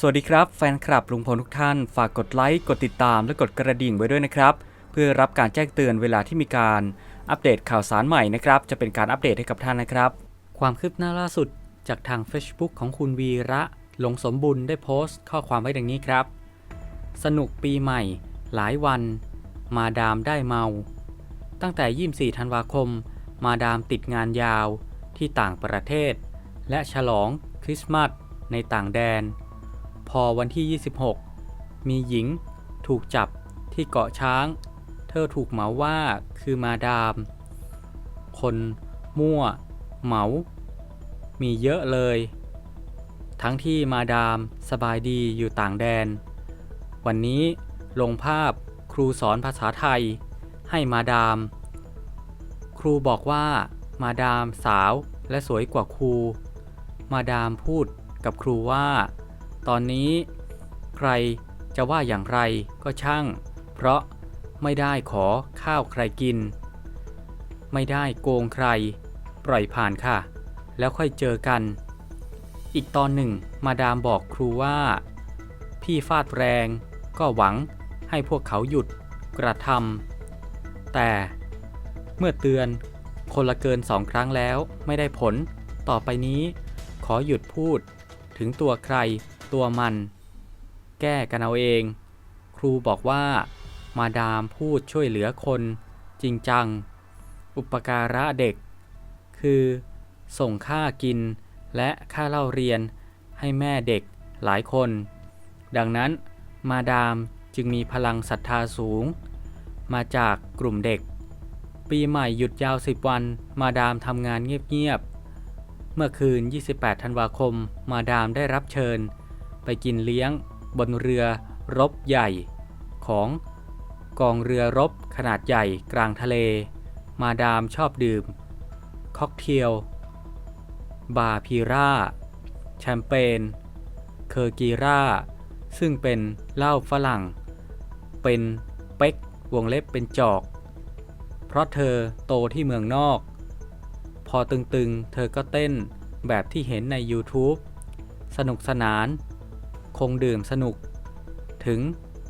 สวัสดีครับแฟนคลับลุงพลทุกท่าน ฝากกดไลค์ กดติดตามและกดกระดิ่งไว้ด้วยนะครับ เพื่อรับการแจ้งเตือนเวลาที่มีการอัปเดตข่าวสารใหม่นะครับ จะเป็นการอัปเดตให้กับท่านนะครับ ความคืบหน้าล่าสุดจากทาง Facebook ของคุณวีระหลงสมบุญได้โพสต์ ข้อความไว้ดังนี้ครับ สนุกปีใหม่ หลายวัน มาดามได้เมา ตั้งแต่ 24 ธันวาคม มาดามติดงานยาวที่ต่างประเทศ และฉลองคริสต์มาสในต่างแดน พอวันที่ 26 มีหญิงถูกจับที่เกาะช้าง เธอถูกเหมาว่าคือมาดาม คนมั่ว เหมา มีเยอะเลย ทั้งที่มาดามสบายดีอยู่ต่างแดน วันนี้ลงภาพครูสอนภาษาไทยให้มาดาม ครูบอกว่ามาดามสาวและสวยกว่าครู มาดามพูดกับครูว่า ตอนนี้ ใครจะว่าอย่างไรก็ช่าง เพราะไม่ได้ขอข้าวใครกิน ไม่ได้โกงใคร ปล่อยผ่านค่ะ แล้วค่อยเจอกัน อีกตอนหนึ่ง มาดามบอกครูว่า พี่ฟาดแรงก็หวังให้พวกเขาหยุดกระทำแต่เมื่อเตือนคนละเกินสองครั้งแล้วไม่ได้ผล ต่อไปนี้ ขอหยุดพูดถึงตัวใคร ตัวมัน แก้กันเอาเอง ครูบอกว่า มาดามพูดช่วยเหลือคนจริงจัง อุปการะเด็ก คือส่งค่ากินและค่าเล่าเรียนให้แม่เด็กหลายคน ดังนั้นมาดามจึงมีพลังศรัทธาสูง มาจากกลุ่มเด็ก ปีใหม่หยุดยาว 10 วัน มาดามทำงานเงียบๆเมื่อคืน 28 ธันวาคม มาดามได้รับเชิญ ไปกินเลี้ยง บนเรือรบใหญ่ ของกองเรือรบขนาดใหญ่กลางทะเล มาดามชอบดื่ม ค็อกเทล บาพีราแชมเปญ เคอร์กีราซึ่งเป็นเหล้าฝรั่ง เป็นเป๊กวงเล็บเป็นจอก เพราะเธอโตที่เมืองนอก พอตึงๆ เธอก็เต้นแบบที่เห็นใน YouTube สนุกสนาน คงดื่มสนุก ถึง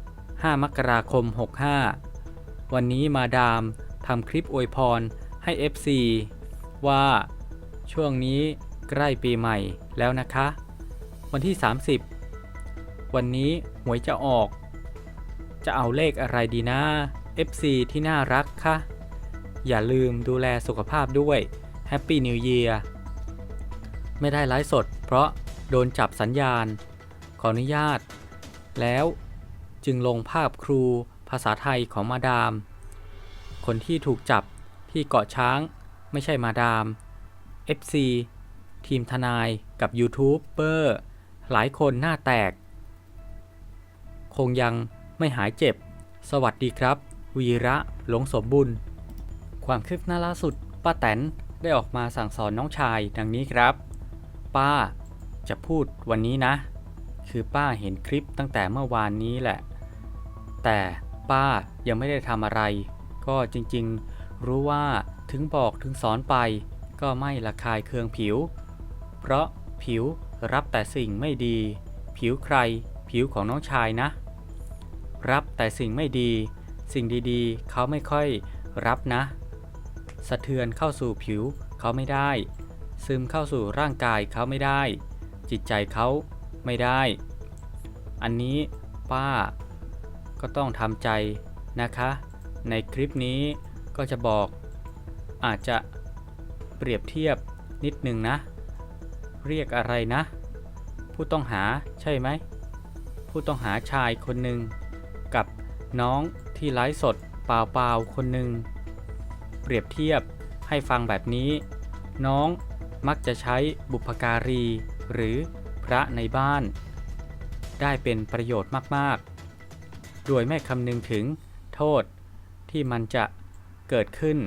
5 มกราคม 65 วันนี้มาดามทำคลิปอวยพรให้ FC ว่าช่วงนี้ใกล้ปีใหม่แล้วนะคะ วันที่ 30 วันนี้หวยจะออก จะเอาเลขอะไรดีนะ FC ที่น่ารักคะอย่าลืมดูแลสุขภาพด้วย Happy New Year ไม่ได้ไลฟ์สดเพราะโดนจับสัญญาณ ขออนุญาต แล้วจึงลงภาพครูภาษาไทยของมาดาม คนที่ถูกจับที่เกาะช้างไม่ใช่มาดาม FC ทีมทนายกับยูทูบเบอร์หลายคนหน้าแตก คงยังไม่หายเจ็บ สวัสดีครับ วีระหลงสมบุญ ความคืบหน้าล่าสุด ป้าแตนได้ออกมาสั่งสอนน้องชายดังนี้ครับ ป้าจะพูดวันนี้นะ คือป้าเห็นคลิปตั้งแต่เมื่อวานนี้แหละ แต่ป้ายังไม่ได้ทำอะไร ก็จริงๆ รู้ว่าถึงบอกถึงสอนไป ก็ไม่ระคายเคืองผิว เพราะผิวรับแต่สิ่งไม่ดี ผิวใคร ผิวของน้องชายนะ รับแต่สิ่งไม่ดี สิ่งดีๆ เขาไม่ค่อยรับนะ สะเทือนเข้าสู่ผิวเขาไม่ได้ ซึมเข้าสู่ร่างกายเขาไม่ได้ จิตใจเขา ไม่ได้ อันนี้ป้าก็ต้องทำใจนะคะ ในคลิปนี้ก็จะบอกอาจจะเปรียบเทียบนิดหนึ่งนะ เรียกอะไรนะ ผู้ต้องหาใช่ไหม ผู้ต้องหาชายคนหนึ่งกับน้องที่ไลฟ์สดเปล่าๆคนหนึ่งเปรียบเทียบให้ฟังแบบนี้ น้องมักจะใช้บุพการี หรือ พระในบ้าน ได้เป็นประโยชน์มากๆ โดยไม่คำนึงถึงโทษที่มันจะเกิดขึ้น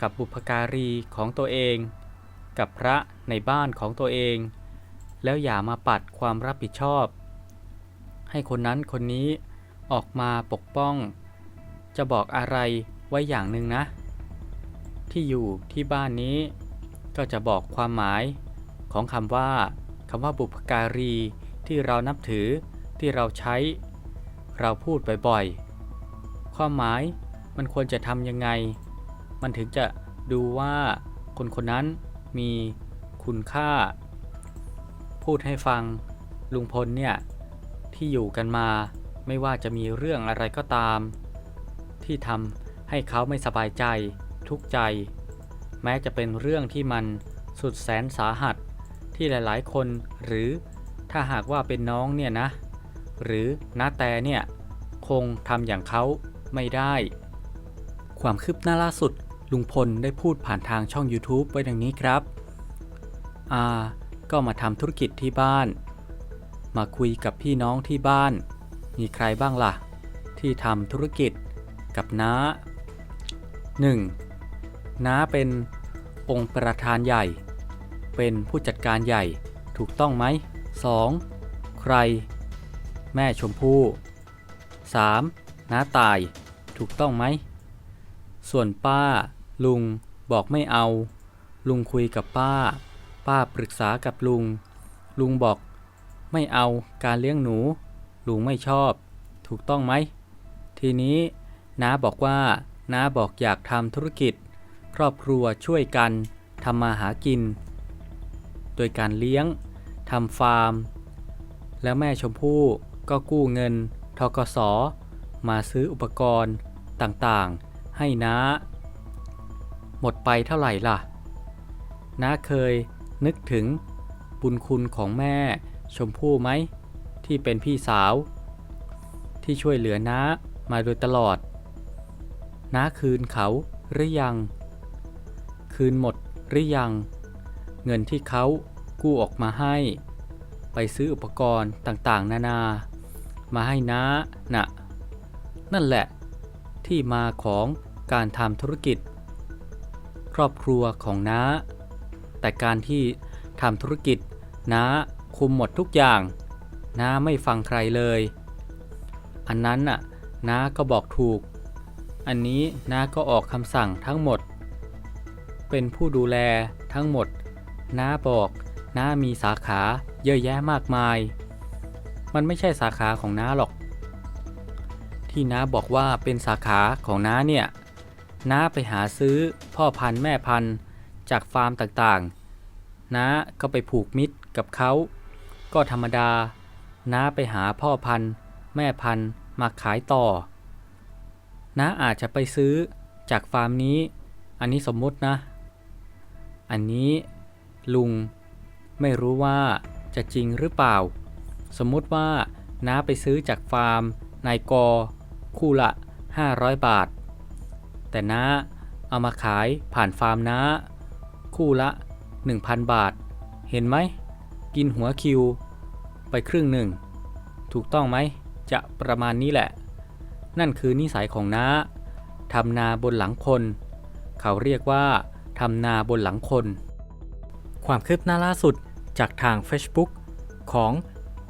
กับบุพการีของตัวเอง กับพระในบ้านของตัวเอง แล้วอย่ามาปัดความรับผิดชอบ ให้คนนั้นคนนี้ออกมาปกป้อง จะบอกอะไรไว้อย่างหนึ่งนะ ที่อยู่ที่บ้านนี้ก็จะบอกความหมายของคำว่า คำว่าบุพการีที่เรานับถือที่เราใช้ เราพูดบ่อยๆ ความหมายมันควรจะทำยังไง มันถึงจะดูว่าคนคนนั้นมีคุณค่า พูดให้ฟังลุงพลเนี่ย ที่อยู่กันมาไม่ว่าจะมีเรื่องอะไรก็ตาม ที่ทำให้เขาไม่สบายใจ ทุกข์ใจ แม้จะเป็นเรื่องที่มันสุดแสนสาหัส ที่หลายๆ คนหรือถ้าหากว่าเป็นน้องเนี่ยนะ หรือน้าแต่เนี่ยคงทำอย่างเขาไม่ได้ ความคืบหน้าล่าสุดลุงพลได้พูดผ่านทางช่อง YouTube ไว้ดังนี้ครับอาก็มาทำธุรกิจที่บ้าน มาคุยกับพี่น้องที่บ้าน มีใครบ้างล่ะ ที่ทำธุรกิจกับน้า 1. น้าเป็นองค์ประธานใหญ่ เป็นผู้จัดการใหญ่ถูกต้องไหม 2. ใคร แม่ชมพู่ 3. น้าตาย ถูกต้องไหม ส่วนป้า ลุงบอกไม่เอา ลุงคุยกับป้า ป้าปรึกษากับลุง ลุงบอก ไม่เอาการเลี้ยงหนู ลุงไม่ชอบ ถูกต้องไหม ทีนี้น้าบอกว่าน้าบอกอยากทำธุรกิจ ครอบครัวช่วยกันทำมาหากิน โดยการเลี้ยงทำฟาร์ม แล้วแม่ชมพู่ก็กู้เงินทกสมาซื้ออุปกรณ์ต่างๆ ให้น้า หมดไปเท่าไหร่ล่ะ น้าเคยนึกถึงบุญคุณของแม่ชมพู่ไหม ที่เป็นพี่สาว ที่ช่วยเหลือน้ามาโดยตลอด น้าคืนเขาหรือยัง คืนหมดหรือยัง เงินที่เขากู้ออกมาให้ ไปซื้ออุปกรณ์ต่างๆ นานา มาให้น้าน่ะ นั่นแหละ ที่มาของการทำธุรกิจ ครอบครัวของน้า แต่การที่ทำธุรกิจน้าคุมหมดทุกอย่างน้าไม่ฟังใครเลย อันนั้นน่ะน้าก็บอกถูก อันนี้น้าก็ออกคำสั่งทั้งหมด เป็นผู้ดูแลทั้งหมด น้าบอกน้ามีสาขาเยอะแยะมากมาย มันไม่ใช่สาขาของน้าหรอก ที่น้าบอกว่าเป็นสาขาของน้าเนี่ย น้าไปหาซื้อพ่อพันธุ์แม่พันธุ์จากฟาร์มต่างๆ น้าก็ไปผูกมิตรกับเขา ก็ธรรมดา น้าไปหาพ่อพันธุ์แม่พันธุ์มาขายต่อ น้าอาจจะไปซื้อจากฟาร์มนี้ อันนี้สมมุตินะ อันนี้ ลุง ไม่รู้ว่าจะจริงหรือเปล่า สมมุติว่าน้าไปซื้อจากฟาร์มนายกอ คู่ละ 500 บาท แต่น้าเอามาขายผ่านฟาร์มน้า คู่ละ 1,000 บาท เห็นไหม กินหัวคิว ไปครึ่งหนึ่ง ถูกต้องไหม จะประมาณนี้แหละ นั่นคือนิสัยของน้าทำนาบนหลังคน เขาเรียกว่าทำนาบนหลังคน ความคืบหน้าล่าสุดจากทาง Facebook ของ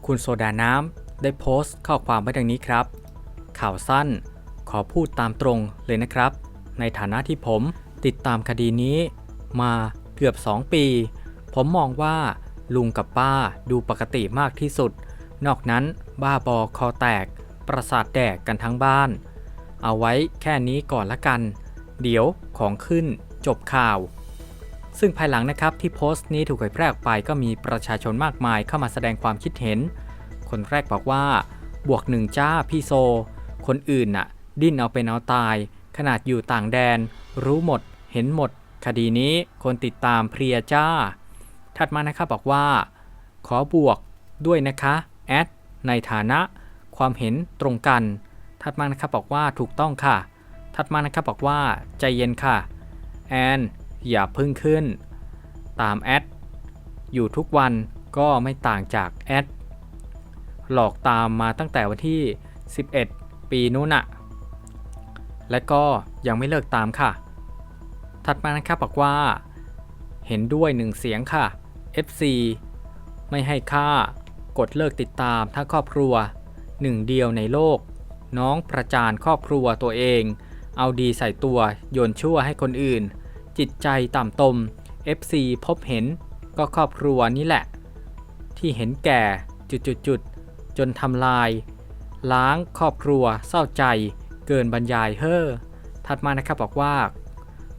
คุณโซดาน้ำได้โพสต์ข้อความไว้ดังนี้ครับ ข่าวสั้น ขอพูดตามตรงเลยนะครับ ในฐานะที่ผมติดตามคดีนี้ มาเกือบ 2 ปี ผมมองว่าลุงกับป้าดูปกติมากที่สุด นอกนั้นบ้าบอคอแตก ประสาทแดกกันทั้งบ้าน เอาไว้แค่นี้ก่อนละกัน เดี๋ยวของขึ้นจบข่าว ซึ่งภายหลังนะครับที่โพสต์นี้ถูกเผยแพร่ออกไปก็มีประชาชนมากมายเข้ามาแสดงความคิดเห็น คนแรกบอกว่า บวกหนึ่งจ้าพี่โซ คนอื่นน่ะ ดิ้นเอาเป็นเอาตาย ขนาดอยู่ต่างแดน รู้หมด เห็นหมด คดีนี้คนติดตามเพียจ้า ถัดมานะครับบอกว่า ขอบวกด้วยนะคะแอดในฐานะ ความเห็นตรงกัน ถัดมานะครับบอกว่าถูกต้องค่ะ ถัดมานะครับบอกว่าใจเย็นค่ะแอน อย่าพึ่งขึ้น ตามแอด อยู่ทุกวันก็ไม่ต่างจากแอด หลอกตามมาตั้งแต่วันที่ 11 ปีนู้นอะและก็ยังไม่เลิกตามค่ะ ถัดมานะครับบอกว่า เห็นด้วยหนึ่งเสียงค่ะ FC ไม่ให้ค่ากดเลิกติดตามทั้งครอบครัวหนึ่งเดียวในโลก น้องประจานครอบครัวตัวเอง เอาดีใส่ตัวโยนชั่วให้คนอื่น จิตใจต่ำตม FC พบเห็นก็ครอบครัวนี้แหละ ที่เห็นแก่จุดๆๆจนทำลาย ล้างครอบครัวเศร้าใจ เกินบรรยายเฮ้อถัดมานะครับบอกว่า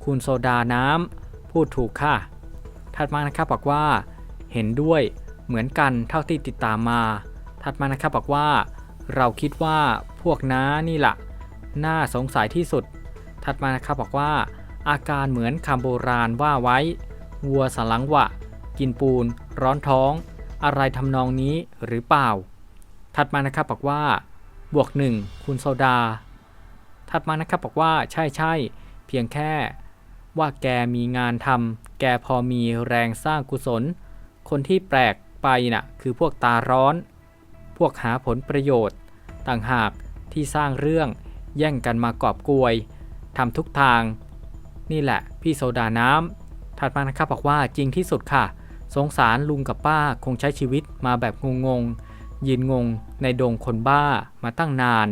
คุณโซดาน้ำพูดถูกค่ะ ถัดมานะครับบอกว่า เห็นด้วยเหมือนกันเท่าที่ติดตามมา ถัดมานะครับบอกว่า เราคิดว่าพวกน้านี่แหละน่าสงสัยที่สุด ถัดมานะครับบอกว่า อาการเหมือนคำโบราณว่าไว้ วัวสลังวะ กินปูน ร้อนท้อง อะไรทำนองนี้หรือเปล่า ถัดมานะครับบอกว่า บวกหนึ่งคุณโซดา ถัดมานะครับบอกว่าใช่ใช่เพียงแค่ ว่าแกมีงานทำแกพอมีแรงสร้างกุศล คนที่แปลกไปน่ะคือพวกตาร้อน พวกหาผลประโยชน์ ต่างหากที่สร้างเรื่องแย่งกันมากอบกวยทำทุกทาง นี่แหละ พี่โซดาน้ำถัดมานะครับบอกว่าจริงที่สุดค่ะ สงสารลุงกับป้าคงใช้ชีวิตมาแบบงงๆยืนงงในดงคนบ้ามาตั้งนาน